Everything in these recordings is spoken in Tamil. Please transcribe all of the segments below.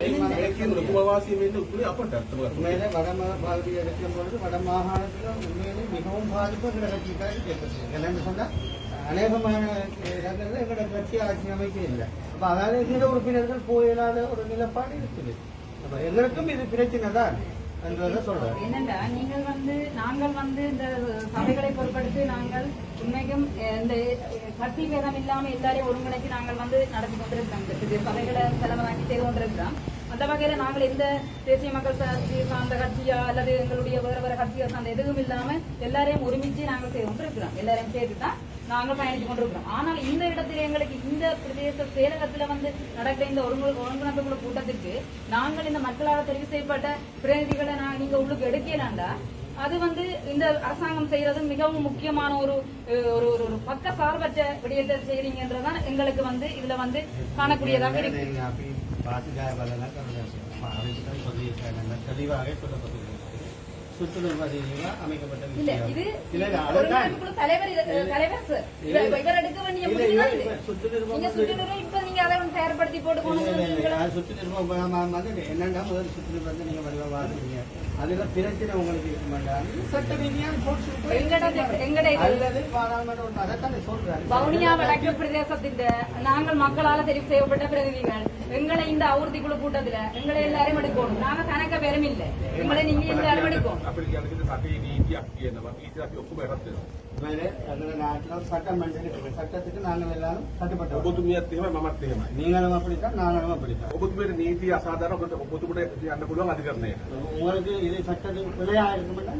ඒකෙන් ලොකු අවාසිය වෙන්න උතුනේ අපට අත්තම உண்மையிலே வட மா- பகுதி எடுக்கும் பொழுது வட மாகாணத்தில் உண்மையிலே மிகவும் பாதிப்பு எங்களோட கட்சிக்காக ஏற்பட்டது என்னன்னு சொன்னா அநேகமான இடங்கள்ல எங்களோட கட்சி ஆட்சி அமைக்க இல்லை அப்ப அதாவது எங்களோட உறுப்பினர்கள் போயிடாத ஒரு நிலைப்பாடு இருக்குது அப்ப எங்களுக்கும் இது பிரச்சனை தான் என்றதை சொல்றேன் என்னண்டா நீங்கள் வந்து நாங்கள் வந்து இந்த சபைகளை பொருட்படுத்தி நாங்கள் உண்மைக்கும் அஹ், இந்த அஹ், கட்சி பேதம் இல்லாம எல்லாரையும் ஒருங்கிணைச்சு நாங்கள் வந்து நடத்தி கொண்டிருக்கிறோம் இந்த இது சபைகளை செலவாக்கி செய்து கொண்டிருக்கிறோம் அந்த வகையில நாங்கள் எந்த தேசிய மக்கள் சார்ந்த கட்சியா அல்லது எங்களுடைய வேற வேற கட்சியா சார்ந்த எதுவும் இல்லாம எல்லாரையும் ஒருமிச்சு நாங்கள் செய்து கொண்டிருக்கிறோம். எல்லாரையும் சேர்த்து தான் நாங்கள் பயணித்து கொண்டிருக்கிறோம். ஆனால் இந்த இடத்துல எங்களுக்கு இந்த பிரதேச செயலகத்துல வந்து நடக்கிற இந்த ஒருங்கு ஒருங்கிணைப்பு குழு கூட்டத்திற்கு நாங்கள் இந்த மக்களால் தெரிவு செய்யப்பட்ட பிரதிநிதிகளை நான் நீங்க உள்ளுக்கு எடுக்கலாண்டா அது வந்து இந்த அரசாங்கம் செய்யறது மிகவும் முக்கியமான ஒரு ஒரு ஒரு பக்க சார்பற்ற விடயத்தை செய்றீங்கன்றதான் எங்களுக்கு வந்து இதுல வந்து காணக்கூடியதாக இருக்கு. தலைவர் தலைவர் இவர் எடுக்க வேண்டிய. சுற்றுலா இப்ப அதை வந்து தயார்படுத்தி போட்டு கொண்டு வந்து சுற்று நிருபம் என்னண்டா முதல் சுற்று நிருபத்தை நீங்க வடிவாக வாசிங்க அதுல நாங்கள் மக்களால் தெரிவு செய்யப்பட்ட பிரதிநிதிகள் எங்களை இந்த அவுர்த்தி கூட்டத்துல எங்களை எல்லாரும் எடுக்கணும் நாங்க கணக்க பெரும் எங்களை நீங்க எல்லாரும் எடுக்கணும் යටත් වෙනවා மேலே எங்களை நாட்டில் சட்டமன்றம் இருக்கு சட்டத்துக்கு நாங்கள் எல்லாரும் கட்டுப்பட்டோம் ඔබතුමියත් එහෙමයි මමත් එහෙමයි நீங்களும் அப்படித்தான் நாங்களும் அப்படித்தான் ඔබතුමියට නීතිය අසාධාරණ ඔබට ඔබතුමට යන්න පුළුවන් අධිකරණයට உங்களுக்கு இது சட்டத்துக்கு பிழையா இருக்குமெண்டா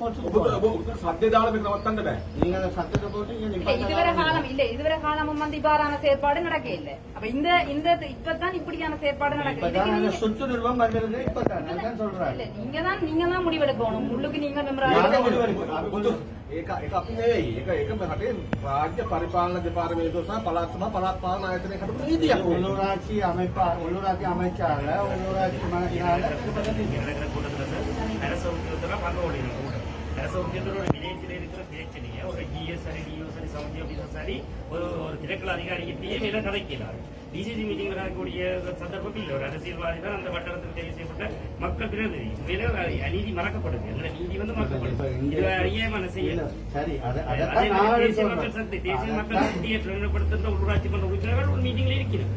கோர்ட் ඔබ போகலாம். ඔබ ඔබ සද්දේ දාලා මේක නවත්තන්න බෑ நீங்க அந்த சட்டத்தை போட்டு இங்க இல்ல நிப்பாட்ட இதுவரை வேண்டாம். காலம் இல்ல இதுவரை காலமும் வந்து இவ்வாறான செயற்பாடு நடக்க இல்ல அப்ப இந்த இந்த இப்பதான் இப்படியான செயற்பாடு நடக்குது இப்பதான் இதுக்கு அந்த நீங்க- சுற்று நிறுவனம் வந்திருக்கு இப்பதான் நான் சொல்றேன் இல்ல நீங்க தான் நீங்க தான் முடிவெடுக்கணும் உள்ளுக்கு நீங்க நாங்க மெம்பராக முடிவெடுக்கணும். බුදු ඒක ඒක අපි නෙවෙයි ඒක ඒක රටේ රාජ්‍ය පරිපාලන දෙපාර්තමේන්තුව සහ පළාත් සභා පළාත් පාලන ආයතනයේ කටපු නීතියක් මේක. உள்ளூராட்சி அமைப்பா உள்ளூராட்சி அமைச்சால உள்ளூராட்சி மனதினால நடக்கிற கூட்டத்துல வந்து அரசு உத்தியோகத்தெல்லாம் பங்கு கொண்டிருக்கும் கூட்டம் அரசு உத்தியோகத்தோட ஒரு வில்லேஜில் இருக்கிற பிரச்சனையை ஒரு ஜிஎஸ் சரி டிஓ சரி சவுதி ஆபீசர் சரி ஒரு ஒரு திரைக்கல அதிகாரிகிட்டே மேல கதைக்கிறார் டிசிசி மீட்டிங்ல நடக்கக்கூடிய சந்தர்ப்பம் இல்லை. ஒரு அரசியல்வாதி தான் அந்த வட்டாரத்தில் தெரிவு செய்யப்பட்ட மக்கள் பிரதிநிதி மேல அநீதி மறக்கப்படுது. அந்த நீதி வந்து மறக்கப்படுது. இது செய்யல தேசிய மக்கள் சக்தி தேசிய மக்கள் சக்தியை பிரகடனப்படுத்துகிற உள்ளூராட்சி மன்ற உறுப்பினர்கள் ஒரு மீட்டிங்ல இருக்கிறது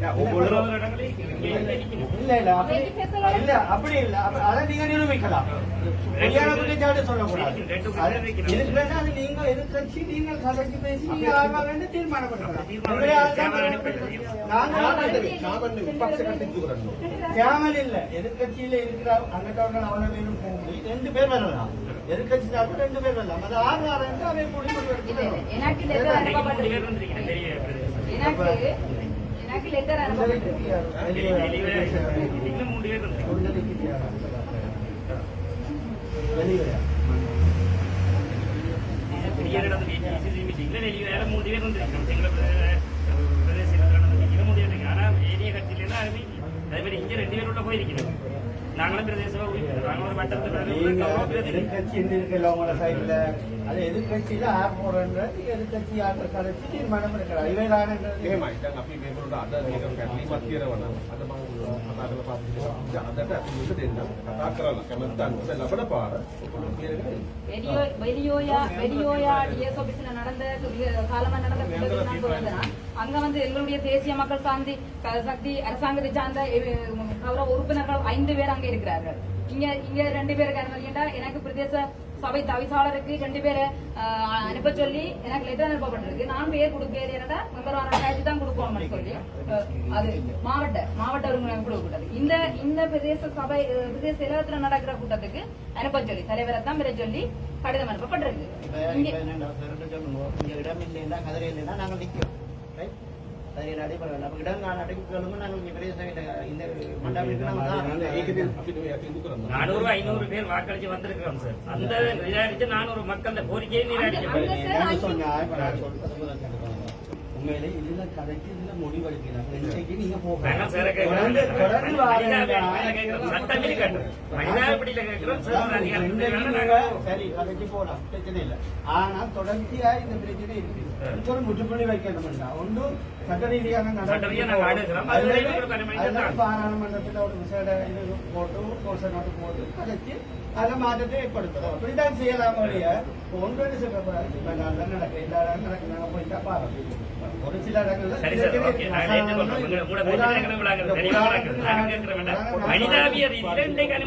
இல்ல இல்ல அப்படி இல்ல அதை நீங்க நிரூபிக்கலாம். விளையாட்டு சொல்லக்கூடாது. அது நீங்க எதிர்கட்சி நீங்கள் கதைக்கு பேசி ஆவாங்கன்னு தீர்மானம் இல்ல. எதிர்கட்சியில இருக்கிற அங்கத்தவர்கள் அவ்வளவு பேரும் கூடி ரெண்டு பேர் வரலாம். எதிர்கட்சி சார்பில் ரெண்டு பேர் வரலாம். அது ஆறு என்று அவை கூடி எனக்கு எனக்கு லெட்டர் அனுப்பப்பட்டிருக்கு ഇങ്ങനെ രണ്ടുപേരുള്ള പോയിരിക്കുന്നത് நடந்த காலமா நடந்த அங்க வந்து எங்களுடைய தேசிய மக்கள் சாந்தி சக்தி அரசாங்கத்தை சார்ந்த கௌரவ உறுப்பினர்கள் ஐந்து பேர் அங்க இருக்கிறார்கள் இங்க இங்க ரெண்டு பேர் இருக்காங்க எனக்கு பிரதேச சபை தவிசாளருக்கு ரெண்டு பேரை அனுப்ப சொல்லி எனக்கு லெட்டர் அனுப்பப்பட்டிருக்கு. நான் பேர் கொடுக்கிறேன் மெம்பர் ஆராய்ச்சி தான் கொடுக்கணும்னு சொல்லி. அது மாவட்ட மாவட்ட ஒருங்கிணைப்பு குழு கூட்டத்துக்கு இந்த இந்த பிரதேச சபை பிரதேச செயலகத்துல நடக்கிற கூட்டத்துக்கு அனுப்ப சொல்லி தலைவரை தான் பெற சொல்லி கடிதம் அனுப்பப்பட்டிருக்கு. இங்க இடம் இல்லைன்னா கதிரை இல்லைன்னா நாங்கள் நிற்கிறோம் ரைட் சரி நடைபெற வேண்டும். பெரிய இந்த நானூறு ஐநூறு பேர் வாக்களிச்சு வந்திருக்கிறோம் சார். அந்த நானூறு மக்கள் கோரிக்கையை நிராகரிக்க உண்மையிலே இதுல கதைக்கு இதுல முடிவெடுக்கிறாங்க இன்னைக்கு நீங்க போகலாம். சேர கதைக்கு போலாம் பிரச்சனை இல்லை. ஆனா தொடர்ச்சியா இந்த பிரச்சனை இருக்கு. இதுக்கு ஒரு முற்றுப்புள்ளி வைக்கணும்னா ஒன்று சட்ட ரீதியான சட்ட ரீதியா நாங்க அணுகுறோம். அது அதுல- வரைக்கும் ஒரு கடுமையான அதுல தான். பாராளுமன்றத்துல ஒரு விசேட இது போட்டு கோர்ச நோட்டு போட்டு கதைச்சு அதில் மாற்றத்தை ஏற்படுத்துறோம் அப்படிதான் செய்யலாம் ஒழிய ஒன்று சொல்லக்கூடாது நடக்க எல்லா இடம் நடக்க. நாங்கள் போயிட்டா பாருங்க ஒரு சில இடங்கள்ல மனிதாபிய ரீதியில